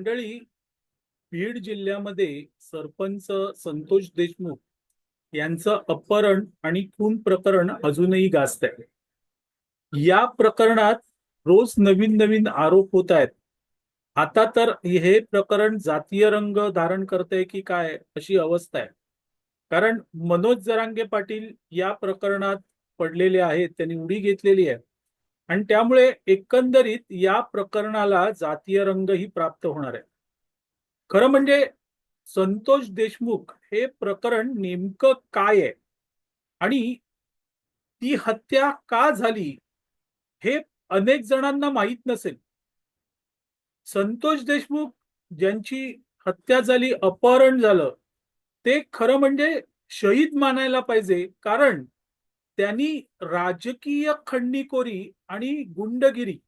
मंडळी बीड जिल्ह्यामध्ये सरपंच संतोष देशमुख यांचं अपहरण आणि खून प्रकरण अजूनही गाजत आहे या प्रकरणात रोज नवीन नवीन आरोप होत आहेत. आता तर हे प्रकरण जातीय रंग धारण करते की काय अशी अवस्था आहे. कारण मनोज जरांगे पाटील या प्रकरणात पडलेले आहेत त्यांनी उडी घेतलेली आहे. आणि त्यामुळे एकंदरीत या प्रकरणाला जातीय रंगही प्राप्त होणार आहे. खरं म्हणजे संतोष देशमुख हे प्रकरण नेमकं काय आहे? आणि ती हत्या का झाली हे अनेक जणांना माहीत नसेल. संतोष देशमुख ज्यांची हत्या झाली अपहरण झालं ते खरं म्हणजे शहीद मानायला पाहिजे. कारण त्यांनी राजकीय खंडणीखोरी आणि गुंडगिरी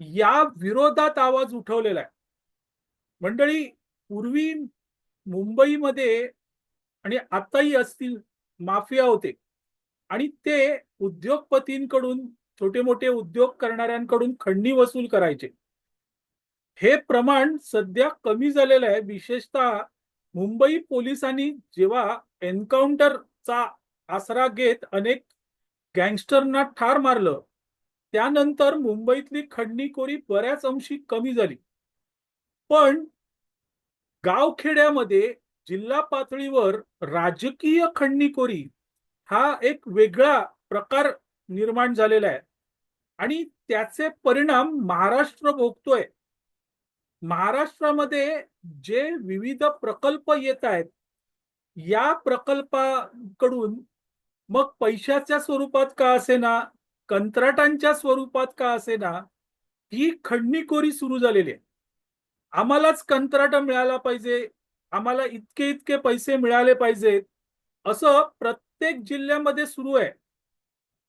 या विरोधात आवाज उठवलेला आहे. मंडळी पूर्वी मुंबईमध्ये आणि आताही असतील माफिया होते आणि ते उद्योगपतींकडून छोटे मोठे उद्योग करणाऱ्यांकडून खंडणी वसूल करायचे. हे प्रमाण सध्या कमी झालेलं आहे. विशेषतः मुंबई पोलिसांनी जेव्हा एन्काउंटरचा आसरा घेत अनेक गँगस्टरना ठार मारलं. त्यानंतर मुंबईतली खंडणीखोरी बऱ्याच अंशी कमी झाली. पण गावखेड्यामध्ये जिल्हा पातळीवर राजकीय खंडणीखोरी हा एक वेगळा प्रकार निर्माण झालेला आहे. आणि त्याचे परिणाम महाराष्ट्र भोगतोय. महाराष्ट्रामध्ये जे विविध प्रकल्प येत आहेत या प्रकल्पाकडून मग पैशाच्या स्वरूपात का असेना? कंत्राटांच्या स्वरूपात का असेना? ही खंडणीखोरी सुरू झालेली आहे. आम्हालाच कंत्राट मिळाला पाहिजे. आम्हाला इतके इतके पैसे मिळाले पाहिजेत. असं प्रत्येक जिल्ह्यामध्ये सुरू आहे.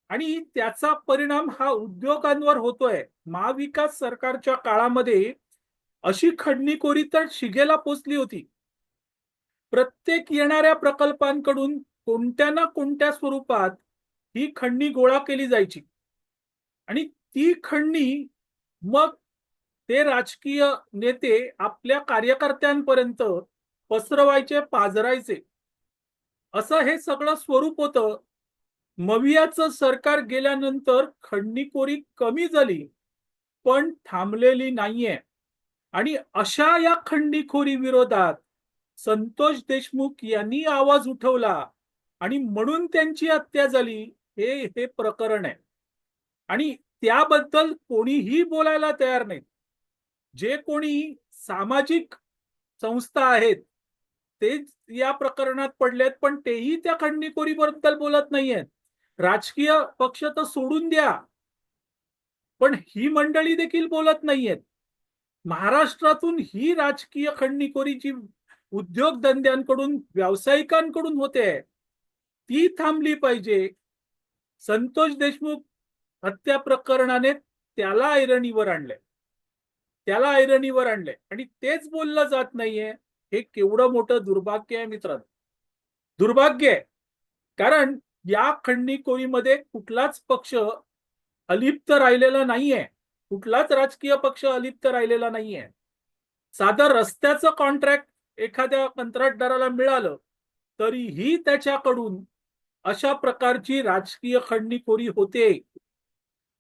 आणि त्याचा परिणाम हा उद्योगांवर होतोय. महाविकास सरकारच्या काळामध्ये अशी खंडणीखोरी तर शिगेला पोचली होती. प्रत्येक येणाऱ्या प्रकल्पांकडून कोणत्या ना कोणत्या स्वरूपात ही खंडणी गोळा केली जायची. आणि ती खंडणी मग ते राजकीय नेते आपल्या कार्यकर्त्यांपर्यंत पसरवायचे पाजरायचे. असं हे सगळं स्वरूप होतं. मवियाचं सरकार गेल्यानंतर खंडणीखोरी कमी झाली पण थांबलेली नाहीये. आणि अशा या खंडीखोरी विरोधात संतोष देशमुख यांनी आवाज उठवला. आणि म्हणून त्यांची हत्या झाली हे हे प्रकरण आहे. आणि त्याबद्दल कोणीही बोलायला तयार नाही. जे कोणी सामाजिक संस्था आहेत ते या प्रकरणात पडलेत पण तेही त्या खंडणीखोरीबद्दल बोलत नाहीयेत. राजकीय पक्ष तर सोडून द्या. पण ही मंडळी देखील बोलत नाहीयेत. महाराष्ट्रातून ही राजकीय खंडणीखोरी जी उद्योगधंद्यांकडून व्यावसायिकांकडून होते. ती थांबली पाहिजे. संतोष देशमुख हत्या प्रकरणाने त्याला ऐरणीवर आणलंय. त्याला ऐरणीवर आणलंय. आणि तेच बोललं जात नाहीये. हे केवढं मोठं दुर्भाग्य आहे मित्रांनो. दुर्भाग्य आहे. कारण या खंडणीखोरीमध्ये कुठलाच पक्ष अलिप्त राहिलेला नाहीये. कुठलाच राजकीय पक्ष अलिप्त राहिलेला नाहीये. साधं रस्त्याचं कॉन्ट्रॅक्ट एखाद्या कंत्राटदाराला मिळालं तरीही त्याच्याकडून अशा प्रकारची राजकीय खंडणीखोरी होते.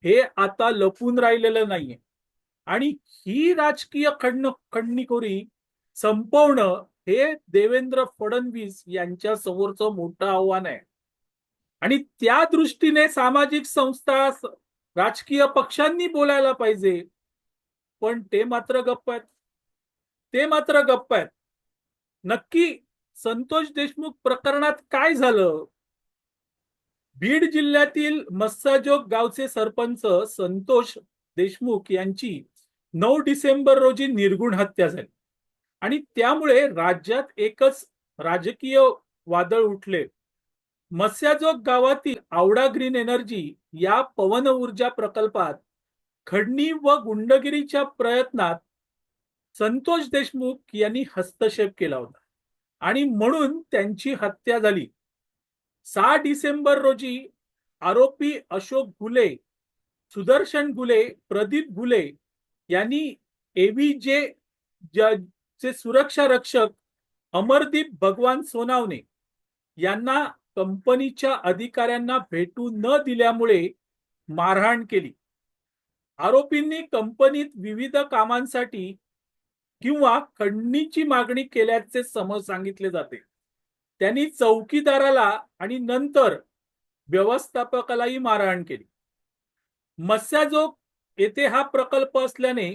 हे आता लपून राहिलेलं नाहीये. आणि ही राजकीय खंड खंडणीखोरी संपवणं हे देवेंद्र फडणवीस यांच्या समोरचं मोठं आव्हान आहे. आणि त्या दृष्टीने सामाजिक संस्था राजकीय पक्षांनी बोलायला पाहिजे. पण ते मात्र गप्प आहेत. ते मात्र गप्प आहेत. नक्की संतोष देशमुख प्रकरणात काय झालं? बीड जिल्ह्यातील मस्साजोग गावचे सरपंच संतोष देशमुख यांची नऊ डिसेंबर रोजी निर्गुण हत्या झाली. आणि त्यामुळे राज्यात एकच राजकीय वादळ उठले. मत्स्याजोग गावातील आवडा ग्रीन एनर्जी या पवन ऊर्जा प्रकल्पात खडणी व गुंडगिरीच्या प्रयत्नात संतोष देशमुख यांनी हस्तक्षेप केला होता. आणि म्हणून त्यांची हत्या झाली. सहा डिसेंबर रोजी आरोपी अशोक घुले सुदर्शन घुले प्रदीप घुले यांनी एव्हीजे चे सुरक्षा रक्षक अमरदीप भगवान सोनावणे यांना कंपनीच्या अधिकाऱ्यांना भेटू न दिल्यामुळे मारहाण केली. आरोपींनी कंपनीत विविध कामांसाठी किंवा खंडणीची मागणी केल्याचे समज सांगितले जाते. त्यांनी चौकीदाराला आणि नंतर व्यवस्थापकालाही मारहाण केली. मत्स्याजोग येथे हा प्रकल्प असल्याने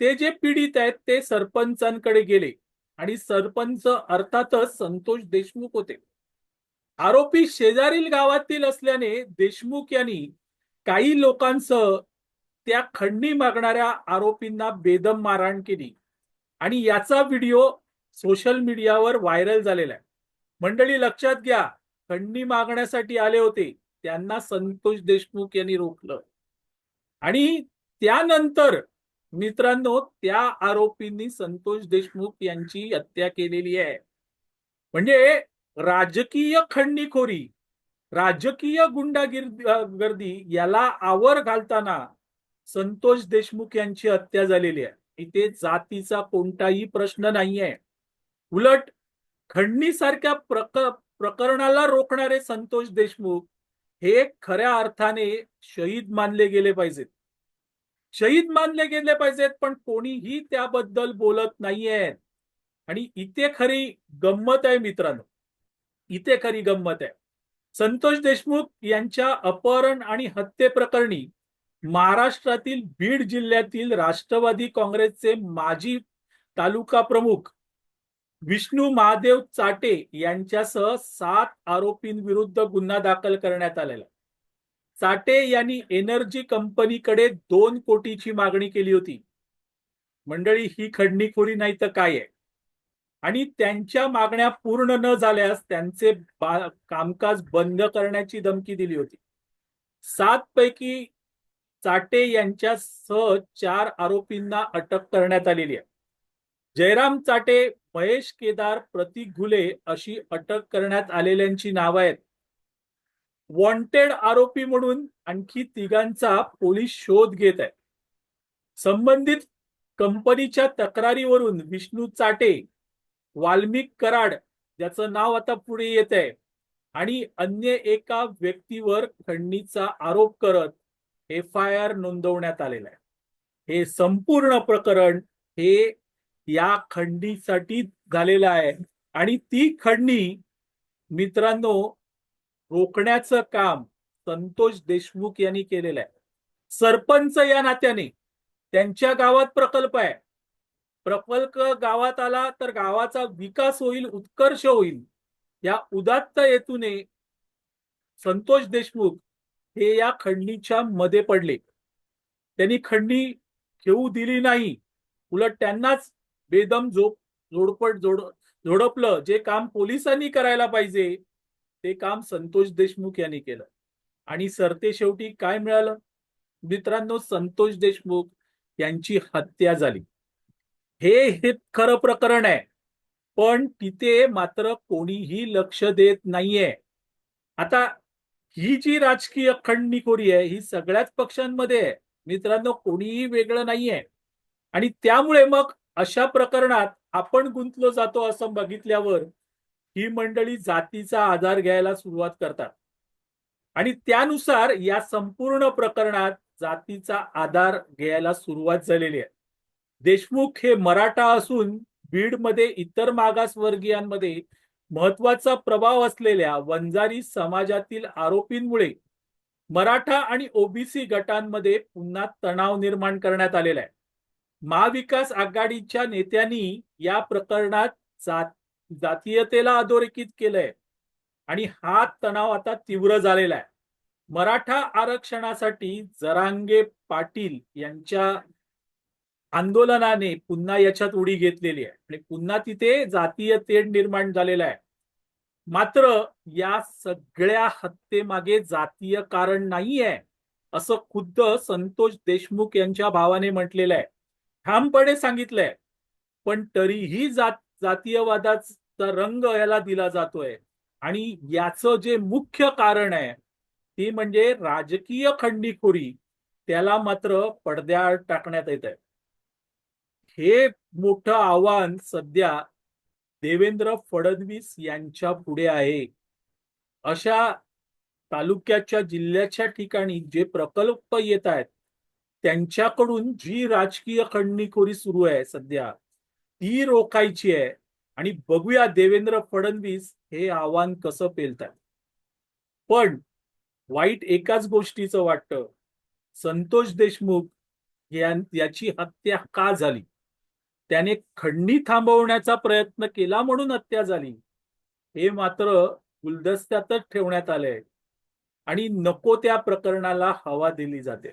ते जे पीडित आहेत ते सरपंचांकडे गेले आणि सरपंच अर्थातच संतोष देशमुख होते. आरोपी शेजारील गावातील असल्याने देशमुख यांनी काही लोकांसह त्या खंडणी मागणाऱ्या आरोपींना बेदम मारहाण केली. आणि याचा व्हिडिओ सोशल मीडियावर व्हायरल झालेला आहे. मंडळी लक्षात घ्या. खंडणी मागण्यासाठी आले होते. त्यांना संतोष देशमुख यांनी रोखलं. आणि त्यानंतर मित्रांनो त्या आरोपींनी संतोष देशमुख यांची हत्या केलेली आहे. म्हणजे राजकीय खंडणीखोरी राजकीय गुंडागिर्दी याला आवर घालताना संतोष देशमुख यांची हत्या झालेली आहे. इथे जातीचा कोणताही प्रश्न नाहीये. उलट खंडणीसारख्या प्रक प्रकरणाला रोखणारे संतोष देशमुख हे खऱ्या अर्थाने शहीद मानले गेले पाहिजेत. शहीद मानले गेले पाहिजेत पण कोणीही त्याबद्दल बोलत नाहीये. आणि इथे खरी गंमत आहे मित्रांनो. इथे खरी गंमत आहे. संतोष देशमुख यांच्या अपहरण आणि हत्येप्रकरणी महाराष्ट्रातील बीड जिल्ह्यातील राष्ट्रवादी काँग्रेसचे माजी तालुका प्रमुख विष्णू महादेव चाटे यांच्यासह सात आरोपींविरुद्ध गुन्हा दाखल करण्यात आलेला. चाटे यांनी एनर्जी कंपनीकडे दोन कोटीची मागणी केली होती. मंडळी ही खडणीखोरी नाही तर काय आहे? आणि त्यांच्या मागण्या पूर्ण न झाल्यास त्यांचे कामकाज बंद करण्याची धमकी दिली होती. सात पैकी चाटे यांच्यासह चार आरोपींना अटक करण्यात आलेली आहे. जयराम चाटे महेश केदार प्रतीक घुले अशी अटक करण्यात आलेल्यांची नावं आहेत वॉन्टेड आरोपी म्हणून आणखी तिघांचा पोलीस शोध घेत आहे संबंधित कंपनीच्या तक्रारीवरून विष्णू चाटे वाल्मिक कराड ज्याचं नाव आता पुढे येत आहे आणि अन्य एका व्यक्तीवर खंडणीचा आरोप करत एफ आय आर नोंदवण्यात आलेला आहे. हे संपूर्ण प्रकरण हे या खंडीसाठी झालेला आहे. आणि ती खंडणी मित्रांनो रोखण्याचं काम संतोष देशमुख यांनी केलेलं आहे. सरपंच या नात्याने त्यांच्या गावात प्रकल्प आहे. प्रकल्प गावात आला तर गावाचा विकास होईल उत्कर्ष होईल. या उदात्त हेतूने संतोष देशमुख हे या खंडणीच्या मध्ये पडले. त्यांनी खंडणी घेऊ दिली नाही. उलट त्यांनाच बेदम झोप जोडपट जोड झोडपलं जे काम पोलिसांनी करायला पाहिजे ते काम संतोष देशमुख यांनी केलं. आणि सरते शेवटी काय मिळालं? मित्रांनो संतोष देशमुख यांची हत्या झाली. हे हे खरं प्रकरण आहे. पण तिथे मात्र कोणीही लक्ष देत नाहीये. आता ही जी राजकीय खंडणीखोरी आहे ही सगळ्याच पक्षांमध्ये आहे. मित्रांनो कोणीही वेगळं नाहीये. आणि त्यामुळे मग अशा प्रकरणात आपण गुंतलो जातो असं बघितल्यावर ही मंडळी जातीचा आधार घ्यायला सुरुवात करतात. आणि त्यानुसार या संपूर्ण प्रकरणात जातीचा आधार घ्यायला सुरुवात झालेली आहे. देशमुख हे मराठा असून बीडमध्ये इतर मागासवर्गीयांमध्ये महत्त्वाचा प्रभाव असलेल्या वंजारी समाजातील आरोपींमुळे मराठा आणि ओबीसी गटांमध्ये पुन्हा तणाव निर्माण करण्यात आलेला आहे. महाविकास आघाडीच्या नेत्यांनी या प्रकरणात जात जातीयतेला अधोरेखित केलंय. आणि हा तणाव आता तीव्र झालेला आहे. मराठा आरक्षणासाठी जरांगे पाटील यांच्या आंदोलनाने पुन्हा याच्यात उडी घेतलेली आहे. आणि पुन्हा तिथे जातीय तेढ निर्माण झालेला आहे. मात्र या सगळ्या हत्येमागे जातीय कारण नाहीये असं खुद्द संतोष देशमुख यांच्या भावाने म्हटलेलं आहे. ठामपणे सांगितलंय. पण तरीही जात जातीयवादाचा रंग याला दिला जातोय. आणि याचं जे मुख्य कारण आहे ती म्हणजे राजकीय खंडीखोरी. त्याला मात्र पडद्याआड टाकण्यात येत आहे हे मोठं आव्हान सध्या देवेंद्र फडणवीस यांच्या पुढे आहे. अशा तालुक्याच्या जिल्ह्याच्या ठिकाणी जे प्रकल्प येत आहेत त्यांच्याकडून जी राजकीय खंडणीखोरी सुरू आहे सध्या ती रोखायची आहे. आणि बघूया देवेंद्र फडणवीस हे आव्हान कसं पेलतात. पण वाईट एकाच गोष्टीचं वाटतं. संतोष देशमुख याची हत्या का झाली? त्याने खंडणी थांबवण्याचा प्रयत्न केला म्हणून हत्या झाली. हे मात्र गुलदस्त्यातच ठेवण्यात आलंय. आणि नको त्या प्रकरणाला हवा दिली जाते.